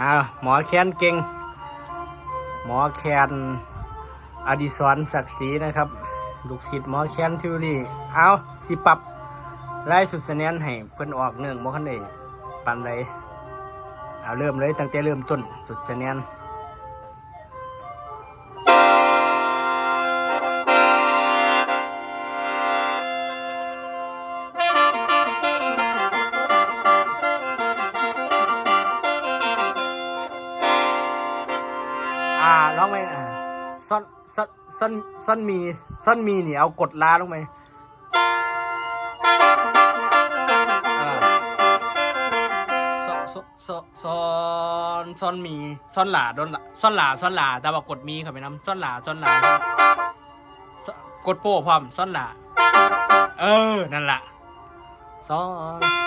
อ่าหมอแคนเก่ง หมอแคนอดิศรศักดิ์ศรีนะครับ ลูกศิษย์หมอแคนทิวรี่เอาสิปรับไล่สุดคะแนนให้เพิ่นออกเนื่องบ่คันเองปันเลยเอาเริ่มเลยตั้งแต่เริ่มต้นสุดคะแนน อ่าร้องไปอ่าซ่อนซ่อนซ่อนซ่อนมีซ่อนมีเนี่เอากดลาลงไปอ่าซ่อนซ่อนซ่อนซอนมีซ่อนหลาโดนละซ่อนหลาซ่อนหลาแต่ว่ากดมีเข้าไปน้ำซ่อนหลาซ่อนหลาซ่อนกดโป้พร้อมซ่อนหลาเออนั่นละซ่อน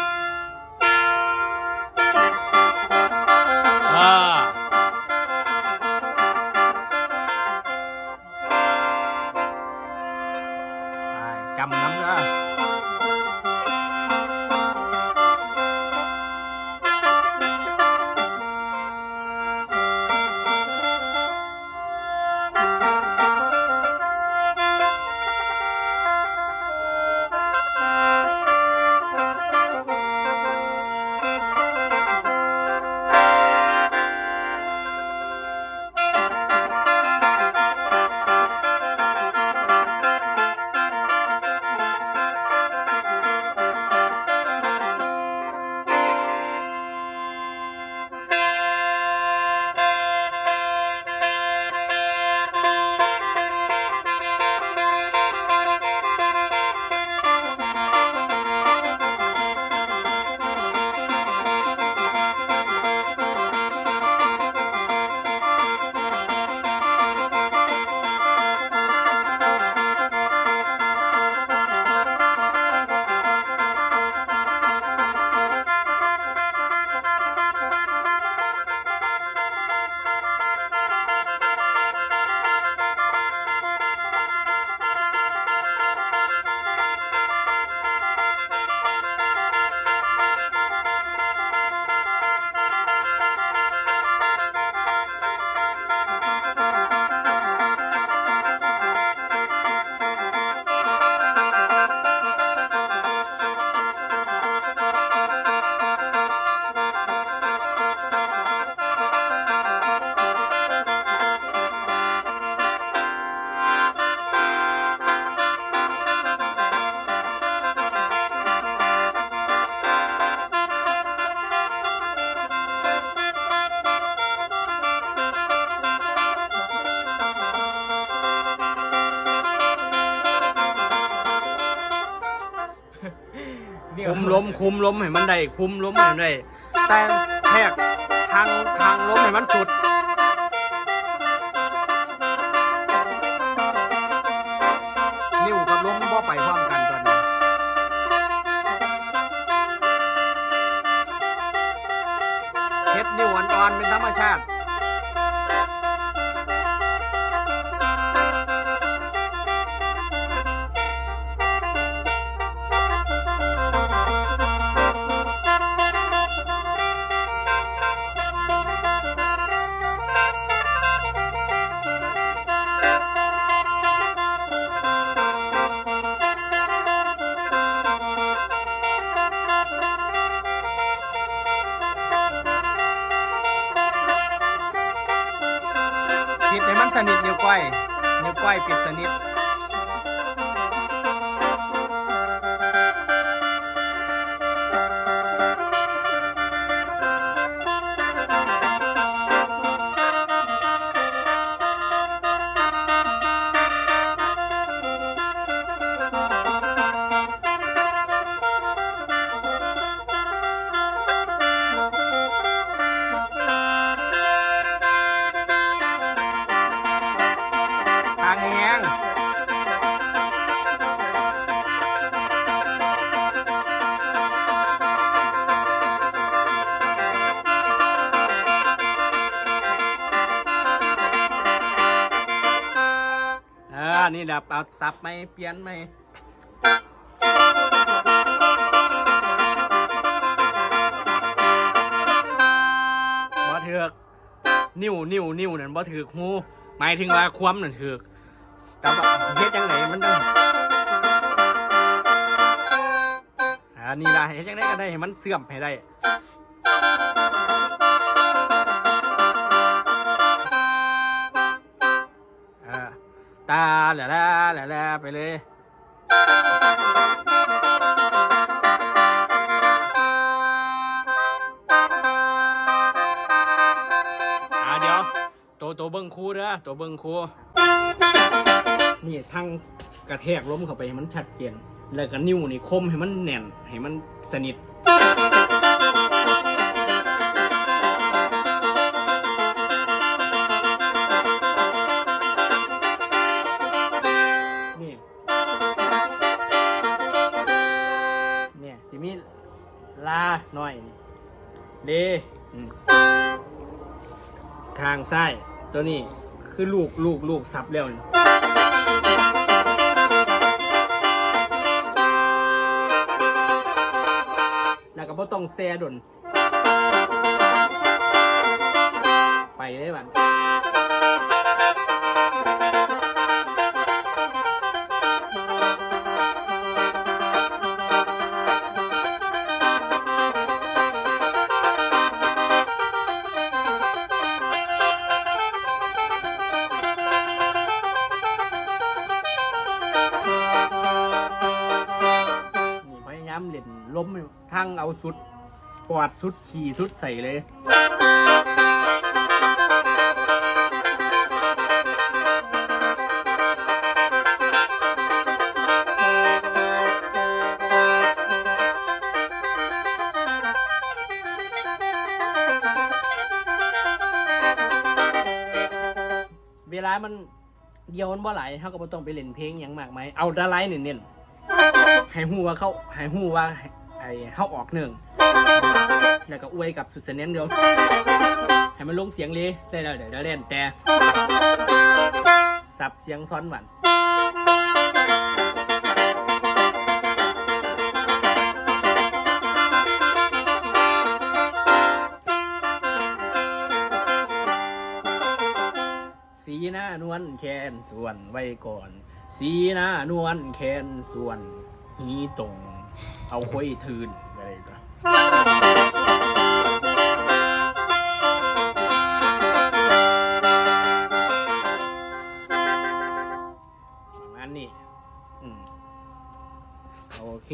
คุมล้มคุมล้มให้มันได้คุมล้มให้มันได้แต่แทกทางทางล้มให้มันสุดนิ้วกับล้มบ่ไปพร้อมกันตอนนี้เฮ็ดนิ้วอ่อนๆเป็นธรรมชาติ ดให้มันสนิทนิ้วก้อยนิ้วก้อยปิดสนิทท ดับเอาซับไหมเปลี่ยนไหมบ่เถือกนิ้วนิ้วนิ้วนั่นบ่ถือหูหมายถึงว่าความนั่นถือกแต่ว่าเฮ็ดจังไดมันต้องอ่านี่ล่ะเฮ็ดจังไดก็ได้ให้มันเสื่อมให้ได้ ตาแหละแหละแหละละไปเลย อ่าเดี๋ยว ตัวตัวเบิ้งครูเด้อตัวเบิ้งครูนี่ทั้งกระแทกล้มเข้าไปให้มันชัดเจนแล้วก็นิ้วนี่คมให้มันแน่นให้มันสนิท ลาหน่อยนี่เดอืมทางซ้ายตัวนี้คือลูกลูกลูกซับแล้วนี่แล้วก็บ่ต้องแซ่ดนไปได้บัน ทั้งเอาสุดปอดสุดขี่สุดใส่เลยเวลามันเดียวมันบ่ไหลเขาก็บ่ต้องไปเล่นเพลงอย่างมากมายเอาดาไลน์เน้นๆให้ฮู้ว่าเขาให้ฮู้ว่า อ้เฮาออกหนึ่งแล้วก็อวยกับสุดเสน่ห์เดียวให้มันลงเสียงเลยได้แล้วเดี๋ยวเล่นแต่สับเสียงซ้อนหวานสีหน้านวลแคนส่วนไว้ก่อน สีหน้านวลแคนส่วนหีตรง เอาคุยทืนอะไรก็ประมาณนี้ อืม โอเค